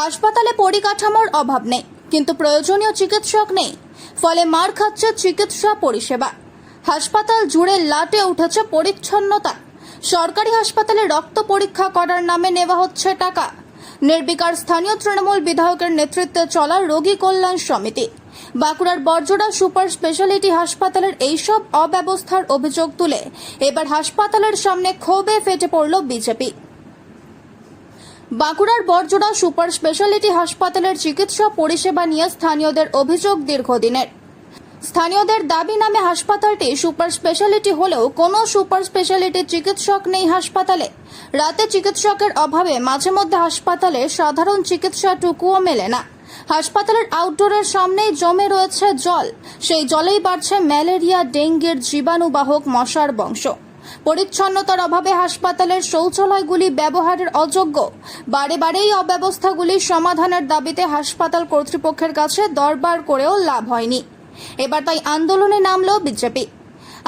হাসপাতালে পরিকাঠামোর অভাব নেই, কিন্তু প্রয়োজনীয় চিকিৎসক নেই। ফলে মার খাচ্ছে চিকিৎসা পরিষেবা। হাসপাতাল জুড়ে লাটে উঠেছে পরিচ্ছন্নতা। সরকারি হাসপাতালে রক্ত পরীক্ষা করার নামে নেওয়া হচ্ছে টাকা। নির্বিকার স্থানীয় তৃণমূল বিধায়কের নেতৃত্বে চলা রোগী কল্যাণ সমিতি। বাঁকুড়ার বর্জরা সুপার স্পেশালিটি হাসপাতালের এইসব অব্যবস্থার অভিযোগ তুলে এবার হাসপাতালের সামনে ক্ষোভে ফেটে পড়ল বিজেপি। বাঁকুড়ার বরজোড়া সুপার স্পেশালিটি হাসপাতালের চিকিৎসা পরিষেবা নিয়ে স্থানীয়দের অভিযোগ দীর্ঘদিনের। স্থানীয়দের দাবি নামে হাসপাতালটি সুপার স্পেশালিটি হলেও কোনো সুপার স্পেশালিটি চিকিৎসক নেই হাসপাতালে। রাতে চিকিৎসকের অভাবে মাঝে মধ্যে হাসপাতালে সাধারণ চিকিৎসাটুকুও মেলে না। হাসপাতালের আউটডোরের সামনেই জমে রয়েছে জল। সেই জলেই বাড়ছে ম্যালেরিয়া, ডেঙ্গির জীবাণুবাহক মশার বংশ। পরিচ্ছন্নতার অভাবে হাসপাতালের শৌচালয়গুলি ব্যবহারের অযোগ্য। বারে বারেই অব্যবস্থাগুলি সমাধানের দাবিতে হাসপাতাল কর্তৃপক্ষের কাছে দরবার করেও লাভ হয়নি। এবার তাই আন্দোলনে নামল বিজেপি।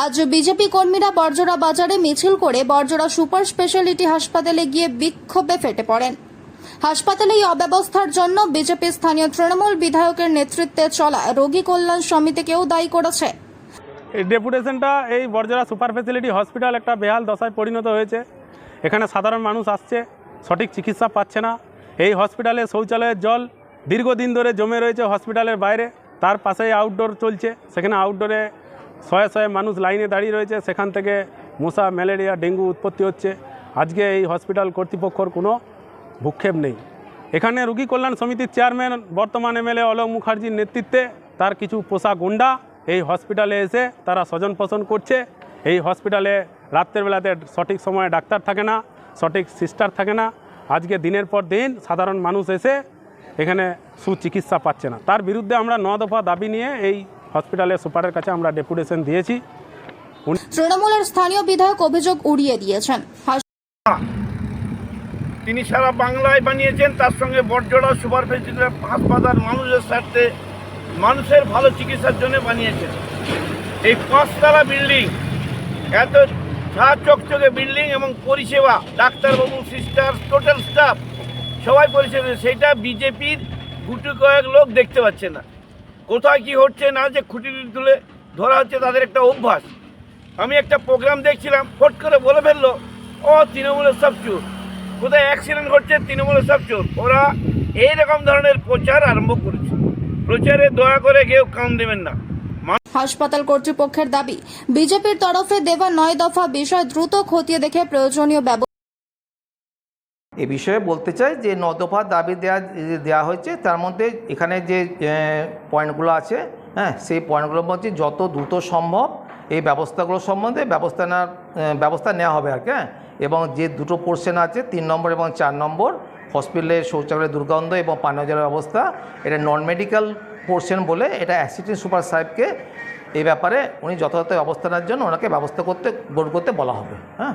আজ বিজেপি কর্মীরা বর্জরা বাজারে মিছিল করে বর্জরা সুপার স্পেশালিটি হাসপাতালে গিয়ে বিক্ষোভে ফেটে পড়েন। হাসপাতালে এই অব্যবস্থার জন্য বিজেপি স্থানীয় তৃণমূল বিধায়কের নেতৃত্বে চলা রোগী কল্যাণ সমিতিকেও দায়ী করেছে। ডেপুটেশনটা এই বর্জরা সুপার ফেসিলিটি হসপিটাল একটা বেহাল দশায় পরিণত হয়েছে। এখানে সাধারণ মানুষ আসছে, সঠিক চিকিৎসা পাচ্ছে না। এই হসপিটালে শৌচালয়ের জল দীর্ঘদিন ধরে জমে রয়েছে হসপিটালের বাইরে। তার পাশেই আউটডোর চলছে, সেখানে আউটডোরে শয়ে শয়ে মানুষ লাইনে দাঁড়িয়ে রয়েছে। সেখান থেকে মশা, ম্যালেরিয়া, ডেঙ্গু উৎপত্তি হচ্ছে। আজকে এই হসপিটাল কর্তৃপক্ষর কোনো ভূক্ষেপ নেই। এখানে রুগী কল্যাণ সমিতির চেয়ারম্যান বর্তমান এমএলএ অলোক মুখার্জির নেতৃত্বে তার কিছু পোষা গুন্ডা এই হসপিটালে এসে তারা স্বজন পোষণ করছে। এই হসপিটালে রাত্রের বেলাতে সঠিক সময়ে ডাক্তার থাকে না সঠিক সিস্টার থাকে না। আজকে দিনের পর দিন সাধারণ মানুষ এসে এখানে সুচিকিৎসা পাচ্ছে না। তার বিরুদ্ধে আমরা ন দফা দাবি নিয়ে এই হসপিটালের সুপারের কাছে আমরা ডেপুটেশন দিয়েছি। তৃণমূলের স্থানীয় বিধায়ক অভিযোগ উড়িয়ে দিয়েছেন। তিনি সারা বাংলায় বানিয়েছেন তার সঙ্গে বড়জোড়া সুপার ফেসিলিটি হাসপাতাল মানুষের স্বার্থে মানুষের ভালো চিকিৎসার জন্য বানিয়েছেন এই পাঁচতলা বিল্ডিং, এত ঝা চকচকে বিল্ডিং এবং পরিষেবা, ডাক্তারবাবু, সিস্টার, টোটাল স্টাফ, সবাই পরিষেবা সেইটা বিজেপির গুটি কয়েক লোক দেখতে পাচ্ছে না। কোথায় কি হচ্ছে না যে খুঁটি তুলে ধরা হচ্ছে তাদের একটা অভ্যাস। আমি একটা প্রোগ্রাম দেখছিলাম, ফট করে বলে ফেলল, ও, তৃণমূলের সব চোর। কোথায় অ্যাক্সিডেন্ট ঘটছে তৃণমূলের সব চোর। ওরা এইরকম ধরনের প্রচার আরম্ভ করেছে। প্রচারে দয়া করে কেউ কান দেবেন না। হাসপাতাল কর্তৃপক্ষের দাবি বিজেপির তরফে দেওয়া নয় দফা বিষয় দ্রুত খতিয়ে দেখে প্রয়োজনীয় ব্যবস্থা এ বিষয়ে বলতে চাই যে ন দফা দাবি দেওয়া দেওয়া হয়েছে তার মধ্যে এখানে যে পয়েন্টগুলো আছে হ্যাঁ সেই পয়েন্টগুলোর মধ্যে যত দ্রুত সম্ভব এই ব্যবস্থাগুলো সম্বন্ধে ব্যবস্থা নেওয়ার ব্যবস্থা নেওয়া হবে আর কি হ্যাঁ। এবং যে দুটো পোর্শন আছে তিন নম্বর এবং চার নম্বর হসপিটালের শৌচালয়ের দুর্গন্ধ এবং পানীয় জলের অবস্থা, এটা নন মেডিকেল পোর্শন বলে এটা অ্যাসিস্ট্যান্ট সুপার সাহেবকে এই ব্যাপারে উনি যথাযথ অবস্থানের জন্য ওনাকে ব্যবস্থা করতে, গ্রহণ করতে বলা হবে হ্যাঁ?